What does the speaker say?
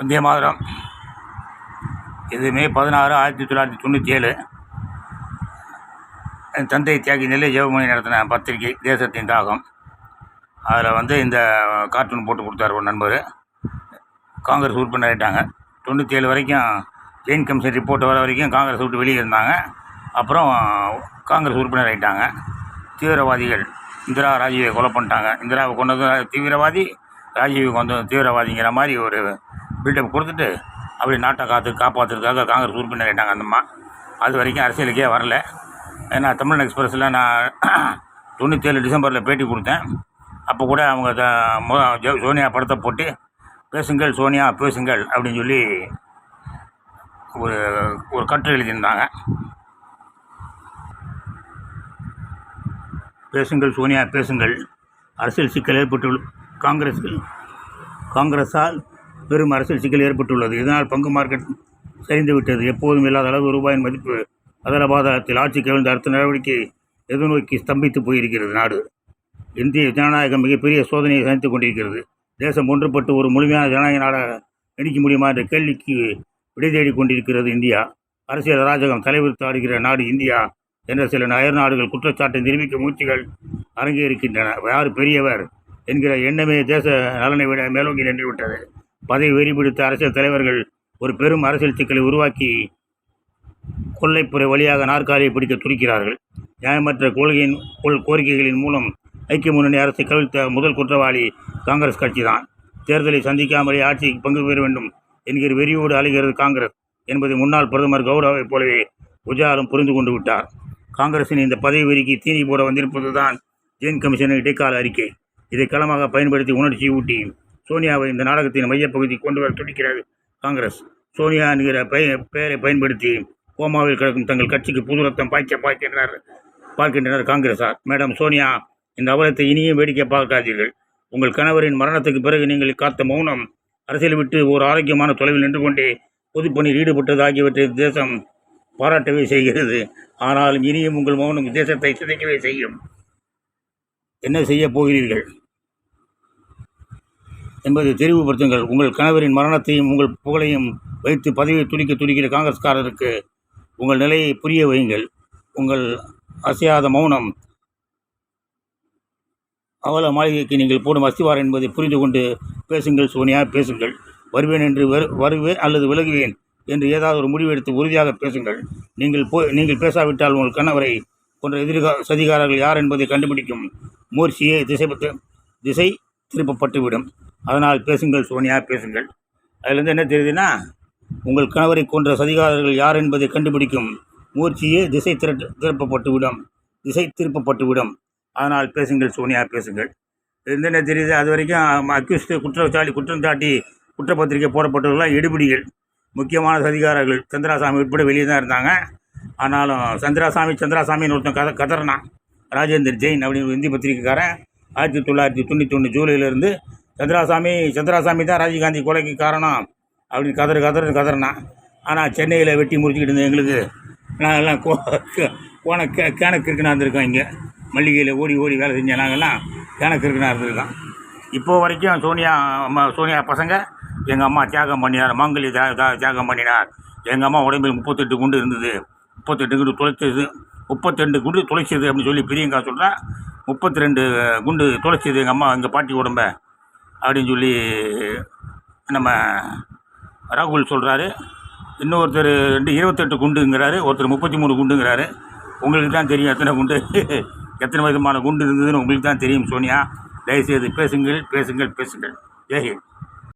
வந்தே மாதரம். இது மே பதினாறு ஆயிரத்தி தொள்ளாயிரத்தி தொண்ணூற்றி ஏழு என் தந்தை தியாகி நெல்லை ஜெவமணி நடத்தின பத்திரிகை தேசத்தின் தாகம். அதில் வந்து இந்த கார்ட்டூன் போட்டு கொடுத்தார் ஒரு நண்பர். காங்கிரஸ் உறுப்பினர் ஆகிட்டாங்க தொண்ணூற்றி ஏழு வரைக்கும் ஜெயின் கமிஷன் ரிப்போர்ட் வர வரைக்கும் காங்கிரஸ் விட்டு வெளியே இருந்தாங்க. அப்புறம் காங்கிரஸ் உறுப்பினர் ஆகிட்டாங்க தீவிரவாதிகள் இந்திரா ராஜீவை கொலை பண்ணிட்டாங்க. இந்திராவை கொண்டது தீவிரவாதி ராஜீவுக்கு வந்து தீவிரவாதிங்கிற மாதிரி ஒரு பில்டப் கொடுத்துட்டு அப்படி நாட்டை காத்து காப்பாற்றுறதுக்காக காங்கிரஸ் உறுப்பினர் ஆகிட்டாங்க அந்தம்மா. அது வரைக்கும் அரசியலுக்கே வரல. ஏன்னா தமிழ் எக்ஸ்பிரஸில் நான் தொண்ணூற்றேழு டிசம்பரில் பேட்டி கொடுத்தேன். அப்போ கூட அவங்க சோனியா படத்தை போட்டு பேசுங்கள் சோனியா பேசுங்கள் அப்படின்னு சொல்லி ஒரு ஒரு கட்டுரை எழுதியிருந்தாங்க. பேசுங்கள் சோனியா பேசுங்கள். அரசியல் சிக்கல் ஏற்பட்டுள்ள காங்கிரஸில் காங்கிரஸால் பெரும் அரசியல் சிக்கல் ஏற்பட்டுள்ளது. இதனால் பங்கு மார்க்கெட் சரிந்துவிட்டது எப்போதும் இல்லாத அளவு ரூபாயின் மதிப்பு அதலபாதத்தில் ஆட்சி கவிழ்ந்த அடுத்த நடவடிக்கை எதிர்நோக்கி ஸ்தம்பித்து போயிருக்கிறது நாடு. இந்திய ஜனநாயகம் மிகப்பெரிய சோதனையை சந்தித்துக் கொண்டிருக்கிறது. தேசம் ஒன்றுபட்டு ஒரு முழுமையான ஜனநாயக நாடாக நடிக்க முடியுமா என்ற கேள்விக்கு விடை தேடிக் கொண்டிருக்கிறது இந்தியா. அரசியல் அராஜகம் தலைவிரித்து ஆடுகிற நாடு இந்தியா என்ற சில அயர் நாடுகள் குற்றச்சாட்டை நிரூபிக்க முயற்சிகள் அரங்கேறுகின்றன. யார் பெரியவர் என்கிற எண்ணமே தேச நலனை விட மேலோங்கி நின்றுவிட்டது. பதவி வெறி பிடித்த அரசியல் தலைவர்கள் ஒரு பெரும் அரசியல் சிக்கலை உருவாக்கி கொள்ளைப்புற வழியாக நாற்காலியை பிடிக்க துடிக்கிறார்கள். நியாயமற்ற கொள்கையின் கொள் கோரிக்கைகளின் மூலம் ஐக்கிய முன்னணி அரசை கவிழ்த்த முதல் குற்றவாளி காங்கிரஸ் கட்சிதான். தேர்தலை சந்திக்காமலே ஆட்சிக்கு பங்கு பெற வேண்டும் என்கிற வெறியோடு அலைகிறது காங்கிரஸ் என்பதை முன்னாள் பிரதமர் கௌரவைப் போலவே குஜாலும் புரிந்து கொண்டு விட்டார். காங்கிரசின் இந்த பதவி வெறிக்கு தீனி போட வந்திருப்பதுதான் ஜெயின் கமிஷனின் இடைக்கால அறிக்கை. இதை களமாக பயன்படுத்தி உணர்ச்சி ஊட்டி சோனியாவை இந்த நாடகத்தின் மையப்பகுதி கொண்டு வர துடிக்கிறது காங்கிரஸ். சோனியா என்கிற பெய பெயரை பயன்படுத்தி கோமாவில் கிடக்கும் தங்கள் கட்சிக்கு புது ரத்தம் பாய்க்க பார்க்கின்றனர் பார்க்கின்றனர் காங்கிரசார். மேடம் சோனியா இந்த அவலத்தை இனியும் வேடிக்கை பார்க்காதீர்கள். உங்கள் கணவரின் மரணத்துக்கு பிறகு நீங்கள் காத்த மௌனம் அரசியல் விட்டு ஒரு ஆரோக்கியமான தொலைவில் நின்று கொண்டே பொதுப்பணியில் ஈடுபட்டது ஆகியவற்றை தேசம் பாராட்டவே செய்கிறது. ஆனால் இனியும் உங்கள் மௌனம் தேசத்தை சிதைக்கவே செய்யும். என்ன செய்ய போகிறீர்கள்? என்பதை தெரிவுபடுத்துங்கள். உங்கள் கணவரின் மரணத்தையும் உங்கள் புகழையும் வைத்து பதவியை துடிக்க துடிக்கிற காங்கிரஸ்காரருக்கு உங்கள் நிலையை புரிய வையுங்கள். உங்கள் அசையாத மௌனம் அவல மாளிகைக்கு நீங்கள் போடும் அஸ்திவாரம் என்பதை புரிந்து கொண்டு பேசுங்கள் சோனியா பேசுங்கள். வருவேன் என்று வரு வருவேன் அல்லது விலகுவேன் என்று ஏதாவது ஒரு முடிவெடுத்து உறுதியாக பேசுங்கள். நீங்கள் போ நீங்கள் பேசாவிட்டால் உங்கள் கணவரை போன்ற எதிர்கா சதிகாரர்கள் யார் என்பதை கண்டுபிடிக்கும் மூர்ச்சியே திசை திசை திருப்பப்பட்டுவிடும். அதனால் பேசுங்கள் சோனியா பேசுங்கள். அதிலிருந்து என்ன தெரியுதுன்னா உங்கள் கணவரை கொன்ற சதிகாரர்கள் யார் என்பதை கண்டுபிடிக்கும் மூர்ச்சியே திசை திரட்டு திருப்பப்பட்டுவிடும். திசை திருப்பப்பட்டுவிடும். அதனால் பேசுங்கள் சோனியா பேசுங்கள். இது என்ன தெரியுது அது வரைக்கும் அக்யூஸ்டு குற்றச்சாட்டி குற்றம் சாட்டி குற்றப்பத்திரிகை போடப்பட்டவர்களாம் எடுபிடிகள் முக்கியமான சதிகாரர்கள் சந்திராசாமி உட்பட வெளியே தான் இருந்தாங்க. ஆனாலும் சந்திராசாமி சந்திராசாமின்னு ஒருத்தன் கத கதர்னா ராஜேந்தர் ஜெயின் அப்படின்னு ஒரு இந்தி பத்திரிகைக்காரன் ஆயிரத்தி தொள்ளாயிரத்தி தொண்ணூற்றி ஒன்று ஜூலையிலேருந்து சந்திராசாமி சந்திராசாமி தான் ராஜீவ்காந்தி கொலைக்கு காரணம் அப்படின்னு கதறு கதறு கதறினான் ஆனால் சென்னையில் வெட்டி முறிச்சிக்கிட்டு இருந்தேன் எங்களுக்கு. நாங்கள் எல்லாம் கோ கோண கே கேனக்கிருக்குனா இருந்திருக்கோம் இங்கே. மல்லிகையில் ஓடி ஓடி வேலை செஞ்ச நாங்கள்லாம் கேனக்கிருக்குனா இருந்திருக்கோம். இப்போ வரைக்கும் சோனியா அம்மா சோனியா பசங்க எங்கள் அம்மா தியாகம் பண்ணினார் மாங்கலி தியாகம் பண்ணினார். எங்கள் அம்மா உடம்பில் முப்பத்தெட்டு குண்டு இருந்தது. முப்பத்தெட்டு குண்டு துளைச்சது முப்பத்தெண்டு குண்டு துளைச்சது அப்படின்னு சொல்லி பிரியங்கா சொல்கிறா முப்பத்தி ரெண்டு குண்டு துளைச்சது எங்கள் அம்மா எங்கள் பாட்டி உடம்ப. அப்படின்னு சொல்லி நம்ம ராகுல் சொல்கிறாரு இன்னொருத்தர் ரெண்டு இருபத்தெட்டு குண்டுங்கிறாரு ஒருத்தர் முப்பத்தி மூணு குண்டுங்கிறாரு. உங்களுக்கு தான் தெரியும் எத்தனை குண்டு எத்தனை விதமான குண்டு இருந்ததுன்னு உங்களுக்கு தான் தெரியும் சோனியா. தயவுசெய்து பேசுங்கள் பேசுங்கள் பேசுங்கள். ஜெய்ஹிந்த்